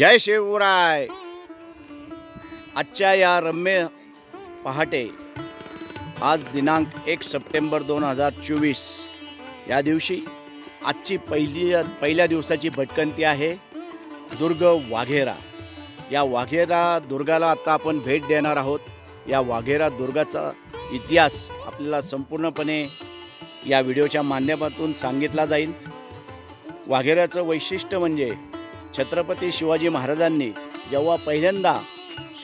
जय शिवराय। आजच्या या रम्य पहाटे आज दिनांक एक सप्टेंबर दोन हजार चोवीस या दिवशी आजची पहिली पहिल्या दिवसाची भटकंती आहे दुर्ग वाघेरा. या वाघेरा दुर्गाला आता आपण भेट देणार आहोत. या वाघेरा दुर्गाचा इतिहास आपल्याला संपूर्णपणे या व्हिडिओच्या माध्यमातून सांगितला जाईल. वाघेऱ्याचं वैशिष्ट्य म्हणजे छत्रपती शिवाजी महाराजांनी जेव्हा पहिल्यांदा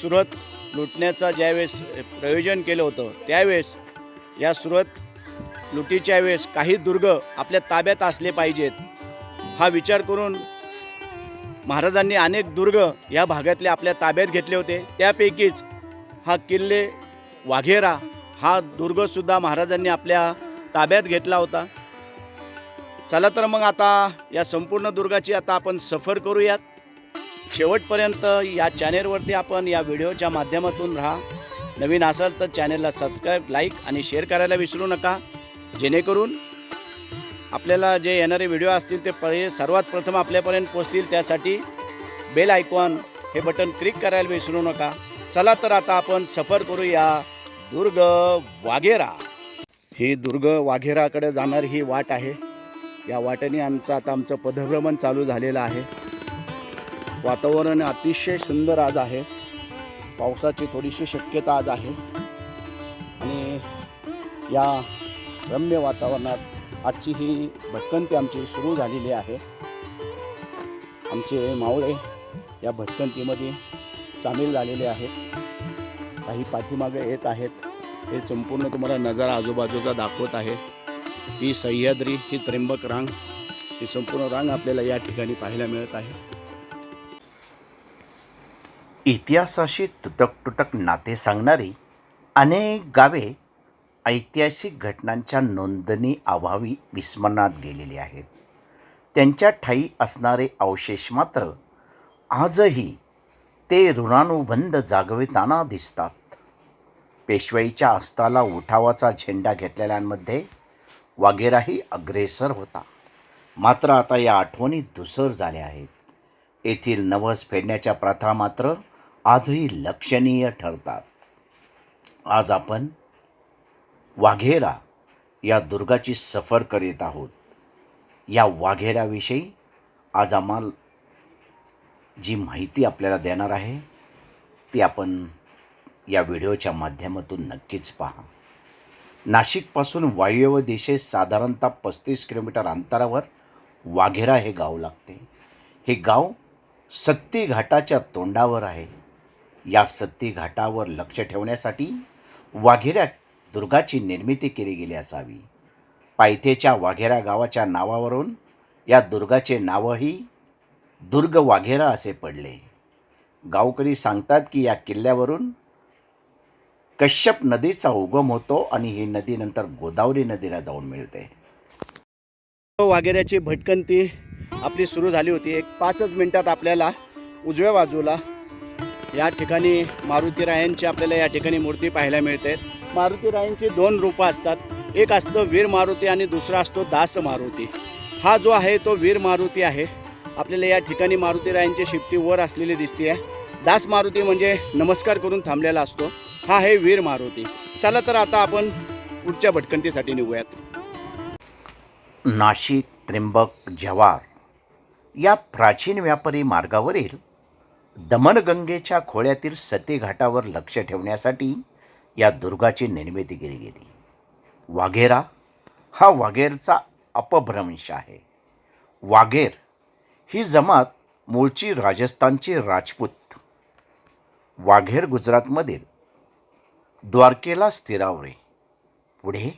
सुरत लुटण्याचा ज्यावेळेस प्रयोजन केलं होतं त्यावेळेस या सुरत लुटीच्या वेळेस काही दुर्ग आपल्या ताब्यात असले पाहिजेत. हा विचार करून महाराजांनी अनेक दुर्ग या भागातले आपल्या ताब्यात घेतले होते. त्यापैकीच हा किल्ले वाघेरा हा दुर्गसुद्धा महाराजांनी आपल्या ताब्यात घेतला होता. चला तर मग आता या संपूर्ण दुर्गाची आता आपण सफर करूयात. शेवटपर्यंत या चॅनेलवरती आपण या व्हिडिओच्या माध्यमातून राहा. नवीन असाल तर चॅनेलला सबस्क्राईब लाईक आणि शेअर करायला विसरू नका. जेणेकरून आपल्याला जे येणारे व्हिडिओ असतील ते पहिले सर्वात प्रथम आपल्यापर्यंत पोचतील त्यासाठी बेल आयकॉन हे बटन क्लिक करायला विसरू नका. चला तर आता आपण सफर करूया दुर्ग वाघेरा. ही दुर्ग वाघेराकडे जाणारी ही वाट आहे. या वाटेने आमचं आता आमचं पदभ्रमण चालू झालेलं आहे. वातावरण अतिशय सुंदर आज आहे. पावसाची थोडीशी शक्यता आज आहे. आणि या रम्य वातावरणात आजची ही भटकंती आमची सुरू झालेली आहे. आमचे मावळे या भटकंतीमध्ये सामील झालेले आहेत. काही पाठीमागे येत आहेत. हे संपूर्ण तुम्हाला नजारा आजूबाजूचा दाखवत आहे ही सह्याद्री ही त्र्यंबक रांग ही संपूर्ण रांग आपल्याला या ठिकाणी पाहायला मिळत आहे. इतिहासाशी तुटक तुटक नाते सांगणारी अनेक गावे ऐतिहासिक घटनांच्या नोंदणी अभावी विस्मरणात गेलेली आहेत. त्यांच्या ठायी असणारे अवशेष मात्र आजही ते ऋणानुबंध जागविताना दिसतात. पेशवाईच्या अस्ताला उठावाचा झेंडा घेतलेल्यांमध्ये वागेराही अग्रेसर होता. मात्र आता या आठवणी धुसर झाल्या आहेत. येथील नवस फेडण्याच्या प्रथा मात्र आजही लक्षणीय ठरतात. आज आपण वाघेरा या दुर्गाची सफर करीत आहोत. या वाघेऱ्याविषयी आज आम्हाला जी माहिती आपल्याला देणार आहे ती आपण या व्हिडिओच्या माध्यमातून नक्कीच पहा. नाशिकपासून वायव्य दिशेस साधारणतः पस्तीस किलोमीटर अंतरावर वाघेरा हे गाव लागते. हे गाव सत्ती घाटाच्या तोंडावर आहे. या सत्ती घाटावर लक्ष ठेवण्यासाठी वाघेऱ्या दुर्गाची निर्मिती केली गेली असावी. पायथेच्या वाघेरा गावाच्या नावावरून या दुर्गाचे नावही दुर्ग वाघेरा असे पडले. गावकरी सांगतात की या किल्ल्यावरून कश्यप नदीचा उगम होतो आणि ही नदी नंतर गोदावरी नदीला जाऊन मिळते. वाघेऱ्याची भटकंती आपली सुरू झाली होती. एक पाचच मिनिटात आपल्याला उजव्या बाजूला या ठिकाणी मारुतीरायांची आपल्याला या ठिकाणी मूर्ती पाहायला मिळते. मारुतीरायांची दोन रूपं असतात. एक असतं वीर मारुती आणि दुसरा असतो दास मारुती. हा जो आहे तो वीर मारुती आहे. आपल्याला या ठिकाणी मारुतीरायांची शिफ्टी वर असलेली दिसते आहे दास मारुती म्हणजे नमस्कार करून थांबलेला असतो. हा आहे वीर मारुती. चला तर आता आपण पुढच्या भटकंतीसाठी निघूयात. नाशिक त्र्यंबक जव्हार या प्राचीन व्यापारी मार्गावरील दमनगंगेच्या खोळ्यातील सती घाटावर लक्ष ठेवण्यासाठी या दुर्गाची निर्मिती केली गेली. वाघेरा हा वाघेरचा अपभ्रंश आहे. वाघेर ही जमात मूळची राजस्थानची राजपूत. वाघेर गुजरातमधील द्वारकेला स्थिरावले पुढे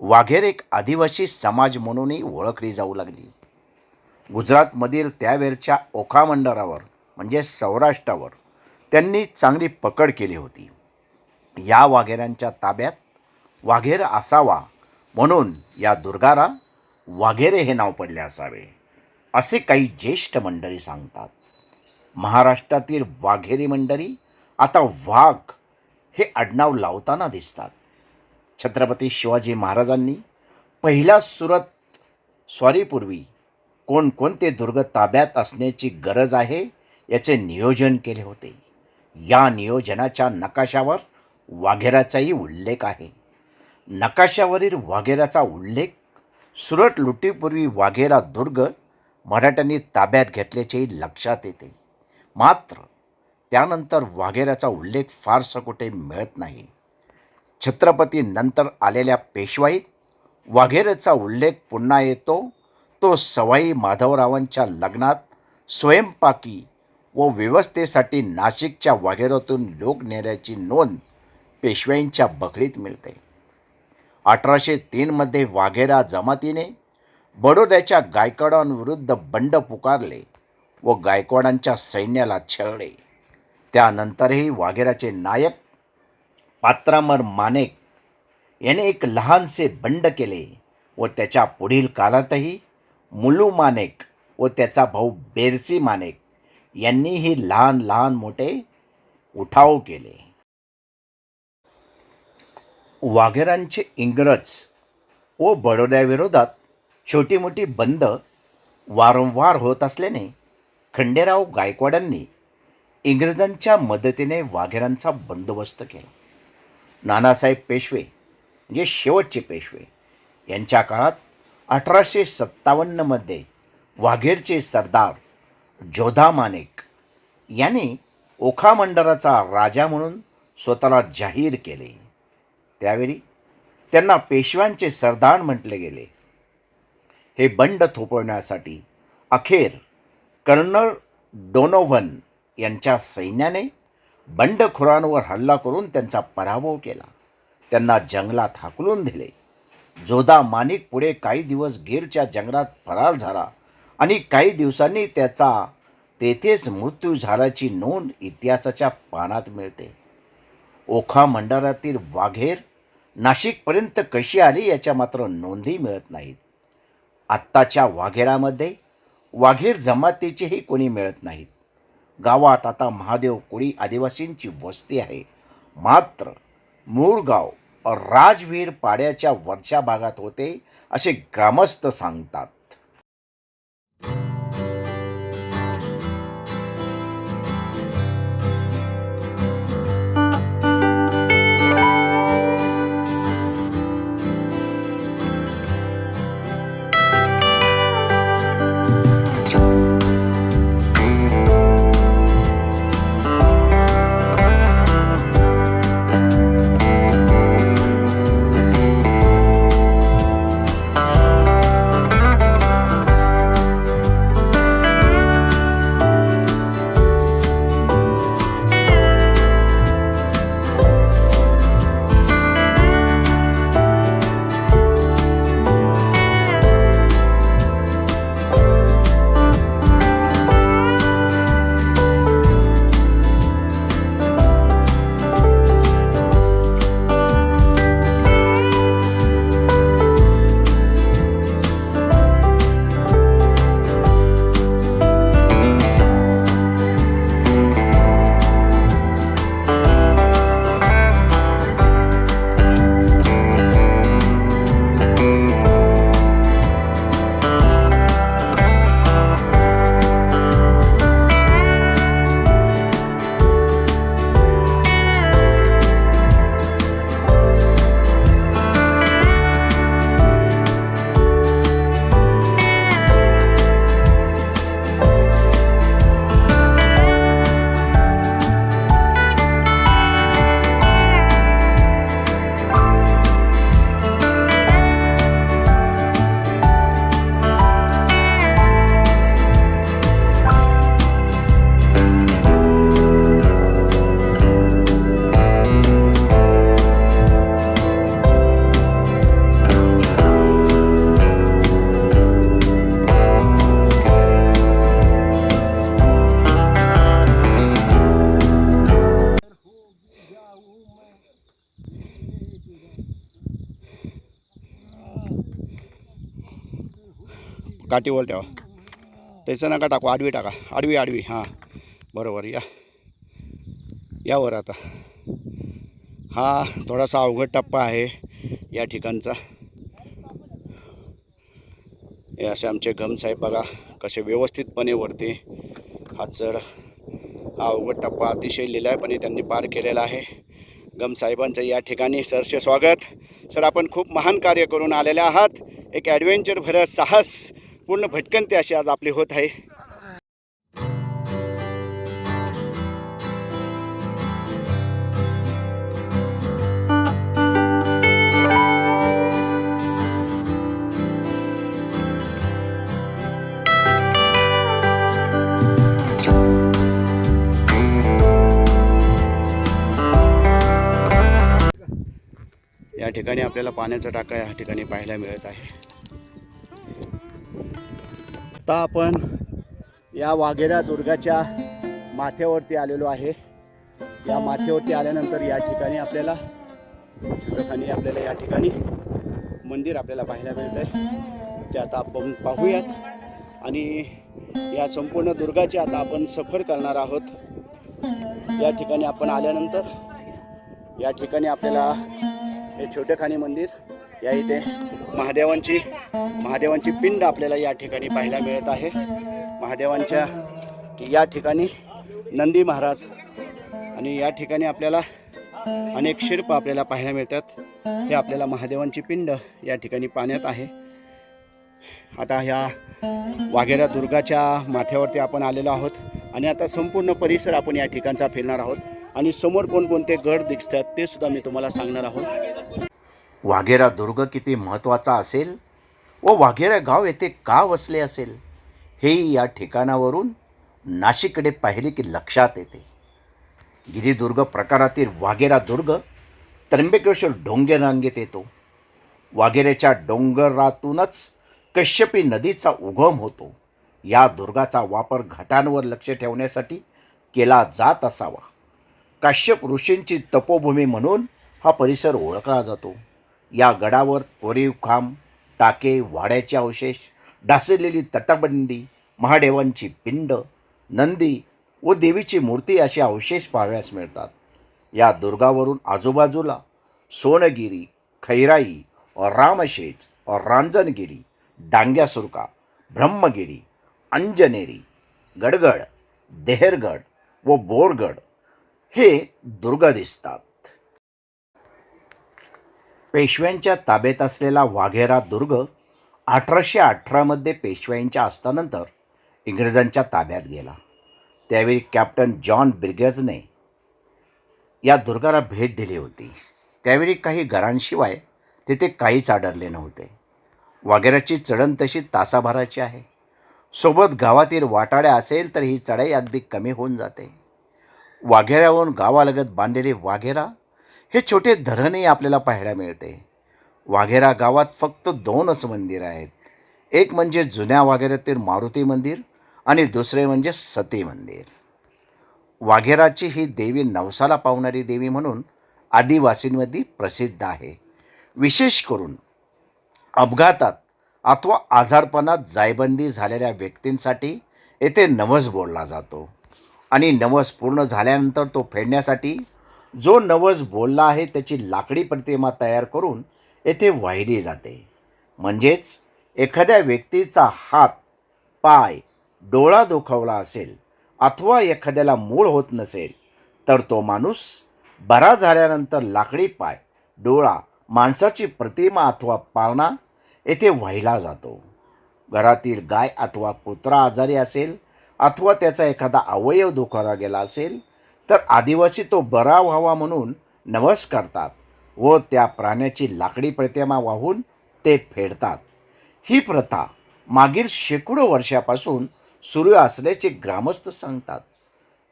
वाघेर एक आदिवासी समाज म्हणूनही ओळखली जाऊ लागली. गुजरातमधील त्यावेळच्या ओखा मंडळावर म्हणजे सौराष्ट्रावर त्यांनी चांगली पकड केली होती. या वाघेऱ्यांच्या ताब्यात वाघेर असावा म्हणून या दुर्गाला वाघेरे हे नाव पडले असावे असे काही ज्येष्ठ मंडळी सांगतात. महाराष्ट्रातील वाघेरी मंडळी आता वाघ हे आडनाव लावताना दिसतात. छत्रपती शिवाजी महाराजांनी पहिल्या सुरत स्वारीपूर्वी कोणकोणते दुर्ग ताब्यात असण्याची गरज आहे याचे नियोजन केले होते. या नियोजनाच्या नकाशावर वाघेराचाही उल्लेख आहे. नकाशावरील वाघेराचा उल्लेख सुरत लुटीपूर्वी वाघेरा दुर्ग मराठ्यांनी ताब्यात घेतल्याचेही लक्षात येते. मात्र त्यानंतर वाघेऱ्याचा उल्लेख फारसा कुठे मिळत नाही. छत्रपती नंतर आलेल्या पेशवाईत वाघेरेचा उल्लेख पुन्हा येतो तो सवाई माधवरावांच्या लग्नात स्वयंपाकी व व्यवस्थेसाठी नाशिकच्या वाघेऱ्यातून लोक नेण्याची नोंद पेशवाईंच्या बकरीत मिळते. अठराशे तीनमध्ये वाघेरा जमातीने बडोद्याच्या गायकवाडांविरुद्ध बंड पुकारले व गायकवाडांच्या सैन्याला छळले. त्यानंतरही वाघेराचे नायक पात्रामर मानेक याने एक लहानसे बंड केले व त्याच्या पुढील काळातही मुलू मानेक व त्याचा भाऊ बेरसी मानेक यांनीही लहान लहान मोठे उठाव केले. वाघेरांचे इंग्रज व बडोद्याविरोधात छोटी मोठी बंद वारंवार होत असल्याने खंडेराव गायकवाडांनी इंग्रजांच्या मदतीने वाघेरांचा बंदोबस्त केला. नानासाहेब पेशवे म्हणजे शेवटचे पेशवे यांच्या काळात अठराशे सत्तावन्नमध्ये वाघेरचे सरदार जोधा मानेक यांनी ओखा मंडळाचा राजा म्हणून स्वतःला जाहीर केले. त्यावेळी त्यांना पेशव्यांचे सरदार म्हटले गेले. हे बंड थोपवण्यासाठी अखेर कर्नल डोनोव्हन यांच्या सैन्याने बंडखोरांवर हल्ला करून त्यांचा पराभव केला. त्यांना जंगलात हाकलून दिले. जोधा माणिक पुढे काही दिवस गिरच्या जंगलात फरार झाला आणि काही दिवसांनी त्याचा तेथेच मृत्यू झाल्याची नोंद इतिहासाच्या पानात मिळते. ओखा मंडळातील वाघेर नाशिकपर्यंत कशी आली याच्या मात्र नोंदी मिळत नाहीत. आत्ताच्या वाघेरामध्ये वाघेर जमातीचेही कोणी मिळत नाहीत. गावात आता महादेव कोळी आदिवासींची वस्ती आहे. मात्र मूळ गाव राजवीर पाड्याच्या वरच्या भागात होते असे ग्रामस्थ सांगतात. काठीवर ठेवा. त्याचं नका टाकू आडवी टाका. आडवी आडवी. हां. बरोबर या. यावर आता. हा थोडासा अवघड टप्पा आहे या ठिकाणचा. हे असे आमचे गमसाहेब बघा कसे व्यवस्थितपणे वरती हा चढ हा अवघड टप्पा अतिशय लिलायपणे त्यांनी पार केलेला आहे. गमसाहेबांचं या ठिकाणी सरचे स्वागत. सर आपण खूप महान कार्य करून आलेले आहात. एक ॲडव्हेंचर भरत साहस पूर्ण भटकंती अशी आज आपली होत आहे. या ठिकाणी आपल्याला पाण्याचा टाका या ठिकाणी पाहायला मिळत आहे. आता आपण या वाघेरा दुर्गाच्या माथ्यावरती आलेलो आहे. या माथ्यावरती आल्यानंतर या ठिकाणी आपल्याला चित्रखानी आपल्याला या ठिकाणी मंदिर आपल्याला पाहायला मिळत आहे ते आता आपण पाहूयात. आणि या संपूर्ण दुर्गाची आता आपण सफर करणार आहोत. या ठिकाणी आपण आल्यानंतर या ठिकाणी आपल्याला हे छोटेखानी मंदिर या इथे महादेवांची महादेवांची पिंड आपल्याला या ठिकाणी पाहायला मिळत आहे. महादेवांच्या या ठिकाणी नंदी महाराज आणि या ठिकाणी आपल्याला अनेक शिल्प आपल्याला पाहायला मिळतात. हे आपल्याला महादेवांची पिंड या ठिकाणी पाण्यात आहे. आता ह्या वाघेरा दुर्गाच्या माथ्यावरती आपण आलेलो आहोत आणि आता संपूर्ण परिसर आपण या ठिकाणचा फिरणार आहोत. आणि समोर कोणकोणते गड दिसतात ते सुद्धा मी तुम्हाला सांगणार आहोत. वाघेरा दुर्ग किती महत्त्वाचा असेल व वाघेरा गाव येथे का वसले असेल? हेही या ठिकाणावरून नाशिककडे पाहिले की लक्षात येते. गिरिदुर्ग प्रकारातील वाघेरा दुर्ग त्र्यंबकेश्वर डोंगर रांगेत येतो. वाघेऱ्याच्या डोंगरातूनच कश्यपी नदीचा उगम होतो. या दुर्गाचा वापर घाटांवर लक्ष ठेवण्यासाठी केला जात असावा. काश्यप ऋषींची तपोभूमी म्हणून हा परिसर ओळखला जातो. या गडावर कोरीव खांब टाके वाड्याचे अवशेष डासलेली तटबंदी महादेवांची पिंड नंदी व देवीची मूर्ती असे अवशेष पाहाव्यास मिळतात. या दुर्गावरून आजूबाजूला सोनगिरी खैराई रामशेज रांजणगिरी डांग्यासुरका ब्रह्मगिरी अंजनेरी गडगड देहरगड व बोरगड हे दुर्ग दिसतात. पेशव्यांच्या ताब्यात असलेला वाघेरा दुर्ग अठराशे अठरामध्ये पेशव्यांच्या असतानंतर इंग्रजांच्या ताब्यात गेला. त्यावेळी कॅप्टन जॉन ब्रिगेजने या दुर्गाला भेट दिली होती. त्यावेळी काही घरांशिवाय तिथे काहीच आढळले नव्हते. वाघेराची चढण तशी तासाभराची आहे. सोबत गावातील वाटाड्या असेल तर ही चढाई अगदी कमी होऊन जाते. वाघेऱ्याहून गावालगत बांधलेले वाघेरा हे छोटे धरणही आपल्याला पाहायला मिळते. वाघेरा गावात फक्त दोनच मंदिर आहेत. एक म्हणजे जुन्या वाघेऱ्यातील मारुती मंदिर आणि दुसरे म्हणजे सती मंदिर. वाघेराची ही देवी नवसाला पावणारी देवी म्हणून आदिवासींमध्ये प्रसिद्ध आहे. विशेष करून अपघातात अथवा आजारपणात जायबंदी झालेल्या व्यक्तींसाठी येथे नवस बोलला जातो. आणि नवस पूर्ण झाल्यानंतर तो फेडण्यासाठी जो नवस बोलला आहे त्याची लाकडी प्रतिमा तयार करून येथे वाहिली जाते. म्हणजेच एखाद्या व्यक्तीचा हात पाय डोळा दुखावला असेल अथवा एखाद्याला मूळ होत नसेल तर तो माणूस बरा झाल्यानंतर लाकडी पाय डोळा माणसाची प्रतिमा अथवा पाळणा येथे वाहिला जातो. घरातील गाय अथवा कुत्रा आजारी असेल अथवा त्याचा एखादा अवयव दुखावला गेला असेल तर आदिवासी तो बरा व्हावा म्हणून नवस करतात व त्या प्राण्याची लाकडी प्रतिमा वाहून ते फेडतात. ही प्रथा मागील शेकडो वर्षापासून सुरू असल्याचे ग्रामस्थ सांगतात.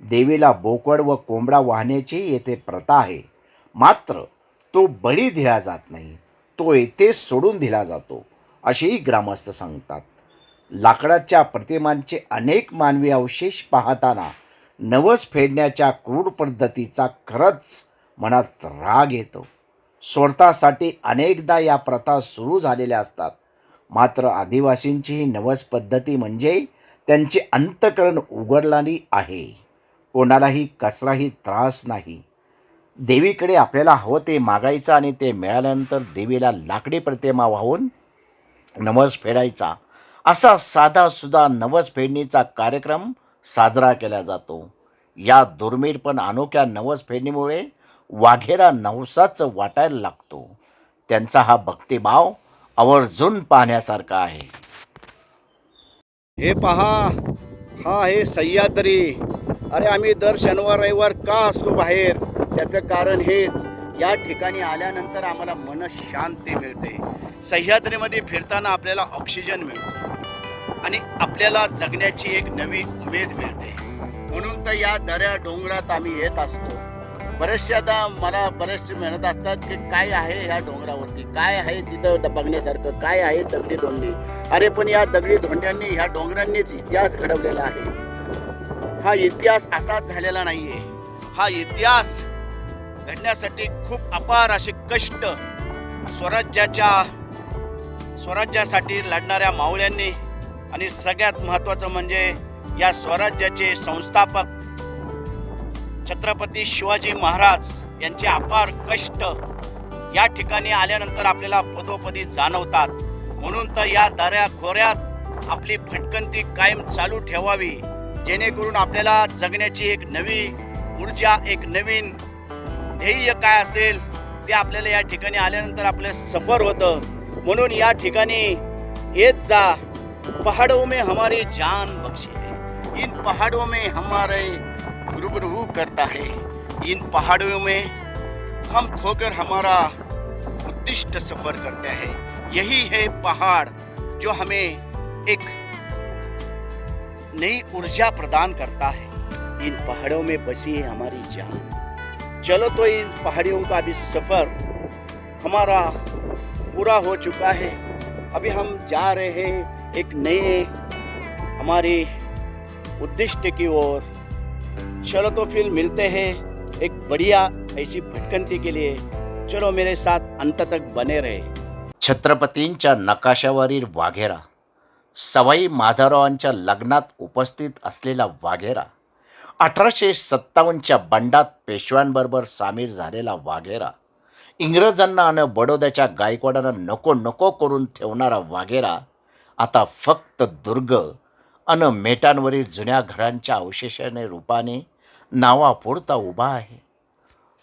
देवीला बोकड व कोंबडा वाहण्याची येथे प्रथा आहे. मात्र तो बळी दिला जात नाही. तो येथे सोडून दिला जातो असेही ग्रामस्थ सांगतात. लाकडाच्या प्रतिमांचे अनेक मानवी अवशेष पाहताना नवस फेडण्याच्या क्रूर पद्धतीचा खरंच मनात राग येतो. स्वार्थासाठी अनेकदा या प्रथा सुरू झालेल्या असतात. मात्र आदिवासींची ही नवस पद्धती म्हणजे त्यांचे अंतकरण उघडणारी आहे. कोणालाही कसलाही त्रास नाही. देवीकडे आपल्याला हवं ते मागायचं आणि ते मिळाल्यानंतर देवीला लाकडी प्रतिमा वाहून नवस फेडायचा. असा साधा सुद्धा नवस फेडणीचा कार्यक्रम साजरा केला जातो. या दुर्मिळ पण अनोख्या नवसफेडणीमुळे वाघेरा नवसाच वाटायला लागतो. त्यांचा हा भक्तिभाव आवर्जून पाहण्यासारखा आहे. हे पहा हा हे सह्याद्री. अरे आम्ही दर शनिवार रविवार का असतो बाहेर? त्याचं कारण हेच या ठिकाणी आल्यानंतर आम्हाला मन शांती मिळते. सह्याद्रीमध्ये फिरताना आपल्याला ऑक्सिजन मिळतो. आणि आपल्याला जगण्याची एक नवी उमेद मिळते. म्हणून तर या दऱ्या डोंगरात आम्ही येत असतो. बरेचशेदा मला बरेचसे म्हणत असतात की काय आहे ह्या डोंगरावरती? काय आहे तिथं बघण्यासारखं? काय आहे दगडी धोंडी? अरे पण या दगडी धोंड्यांनी ह्या डोंगरांनीच इतिहास घडवलेला आहे. हा इतिहास असाच झालेला नाहीये. हा इतिहास घडण्यासाठी खूप अपार असे कष्ट स्वराज्याच्या स्वराज्यासाठी लढणाऱ्या मावळ्यांनी आणि सगळ्यात महत्त्वाचं म्हणजे या स्वराज्याचे संस्थापक छत्रपती शिवाजी महाराज यांचे अपार कष्ट या ठिकाणी आल्यानंतर आपल्याला पदोपदी जाणवतात. म्हणून तर या दऱ्या खोऱ्यात आपली भटकंती कायम चालू ठेवावी जेणेकरून आपल्याला जगण्याची एक नवी ऊर्जा एक नवीन ध्येय काय असेल ते आपल्याला या ठिकाणी आल्यानंतर आपलं सफर होतं. म्हणून या ठिकाणी येत जा. पहाड़ों में हमारी जान बख्शी। है इन पहाड़ों में हमारे रूबरू करता है। इन पहाड़ों में हम खोकर हमारा उद्दिष्ट सफ़र करते हैं। यही है पहाड़ जो हमें एक नई ऊर्जा प्रदान करता है। इन पहाड़ों में बसी है हमारी जान। चलो तो इन पहाड़ियों का भी सफ़र हमारा पूरा हो चुका है। अभी हम जा रहे हैं एक नए हमारी उद्दिष्ट की ओर चलो तो फिर मिलते हैं एक बढ़िया ऐसी भटकंती के लिए। चलो मेरे साथ अंत तक बने रहे। छत्रपतींच्या नकाशावरील वाघेरा सवाई माधवरावांच्या लग्नात उपस्थित असलेला वाघेरा अठराशे सत्तावन्नच्या बंडात पेशव्यांबरोबर सामील झालेला वाघेरा इंग्रजांना आणि बडोद्याच्या गायकवाडांना नको नको करून ठेवणारा वाघेरा आता फक्त दुर्ग अन मेटांवरील जुन्या घरांच्या अवशेषाने रूपाने नावापुरता उभा आहे.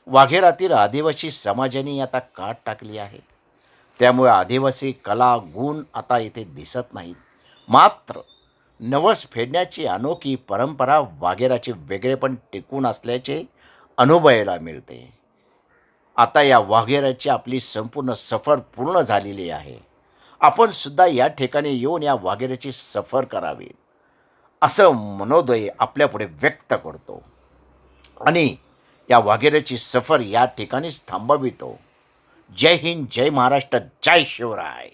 वाघेरातील आदिवासी समाजाने आता काट टाकली आहे. त्यामुळे आदिवासी कला गुण आता इथे दिसत नाहीत. मात्र नवस फेडण्याची अनोखी परंपरा वाघेराचे वेगळेपण टिकून असल्याचे अनुभवायला मिळते. आता या वाघेराची आपली संपूर्ण सफर पूर्ण झालेली आहे. आपण सुद्धा या ठिकाणी येऊन या वाघेऱ्याची सफर करावी. असं मनोदय आपल्यापुढे व्यक्त करतो. आणि या वाघेऱ्याची सफर या ठिकाणीच थांबवितो. जय हिंद जय महाराष्ट्र जय शिवराय.